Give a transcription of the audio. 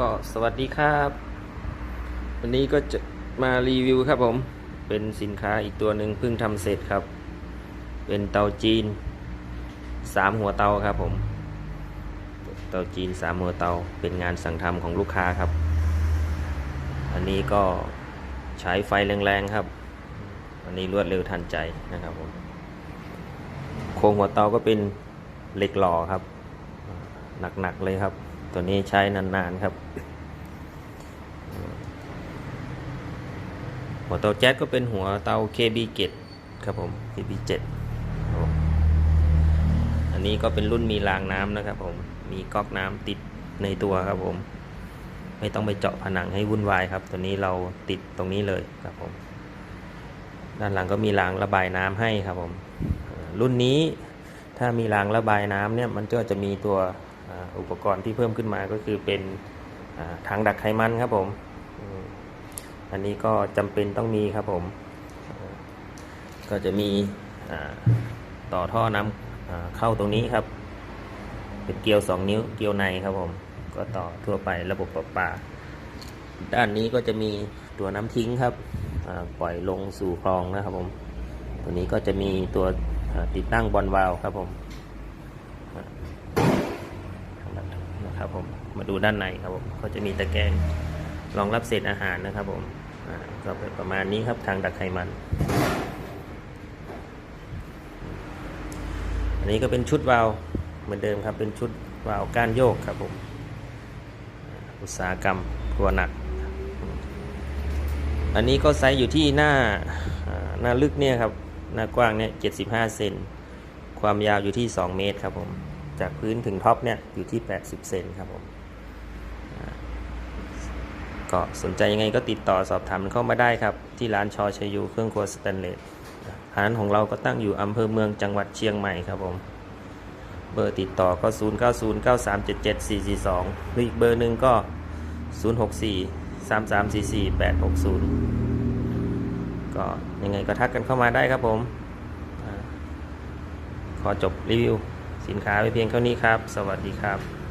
ก็สวัสดีครับ วันนี้ก็จะมารีวิวครับผม เป็นสินค้าอีกตัวหนึ่งเพิ่งทำเสร็จครับ เป็นเตาจีนสามหัวเตาครับผม เตาจีนสามหัวเตาเป็นงานสั่งทำของลูกค้าครับ อันนี้ก็ใช้ไฟแรงๆครับ อันนี้รวดเร็วทันใจนะครับผม โครงหัวเตาก็เป็นเหล็กหล่อครับ หนักๆเลยครับ ตัวนี้ใช้นาน ๆ ครับ หัวเตาแจ๊สก็เป็นหัวเตา KB7 ครับผม KB7 อันนี้ก็เป็นรุ่นมีรางน้ำนะครับผม มีก๊อกน้ำติดในตัวครับผม ไม่ต้องไปเจาะผนังให้วุ่นวายครับ ตัวนี้เราติดตรงนี้เลยครับผม ด้านหลังก็มีรางระบายน้ำให้ครับผม รุ่นนี้ถ้ามีรางระบายน้ำเนี่ยมันก็จะมีตัว อุปกรณ์ที่เพิ่มขึ้นมาก็คือเป็นถังดักไขมันครับผม อันนี้ก็จำเป็นต้องมีครับผม ก็จะมีต่อท่อน้ำอ่าเข้าตรงนี้ครับ เป็นเกลียว 2 นิ้วเกลียวในครับผม ก็ต่อทั่วไประบบประปา ด้านนี้ก็จะมีตัวน้ำทิ้งครับปล่อยลงสู่คลองนะครับผม ตัวนี้ก็จะมีตัวติดตั้งบอลวาล์วครับผมอ่านะครับ ผมมาดูด้านในครับผมก็จะมีตะแกรงรองรับเศษอาหารนะครับผมก็เป็นประมาณนี้ครับทางดักไขมัน อันนี้ก็เป็นชุดวาล์วเหมือนเดิมครับเป็นชุดวาล์วก้านโยกครับผมอุตสาหกรรมตัวหนัก อันนี้ก็ไซส์อยู่ที่หน้าอ่าหน้าลึกเนี่ยครับหน้ากว้างเนี่ย75เซนความยาวอยู่ที่ 2 เมตรครับผม จากพื้นถึงท็อปเนี่ยอยู่ที่ 80 เซนครับผมก็สนใจยังไงก็ติดต่อสอบถามเข้ามาได้ครับ ที่ร้านชอชยูเครื่องครัวสแตนเลสร้านของเราก็ตั้งอยู่อำเภอเมืองจังหวัดเชียงใหม่ครับผม เบอร์ติดต่อก็ 0909377442หรืออีกเบอร์หนึ่งก็ 064 3344 860 ก็ยังไงก็ทักกันเข้ามาได้ครับผม ขอจบรีวิว สินค้าไปเพียงเท่านี้ครับ สวัสดีครับ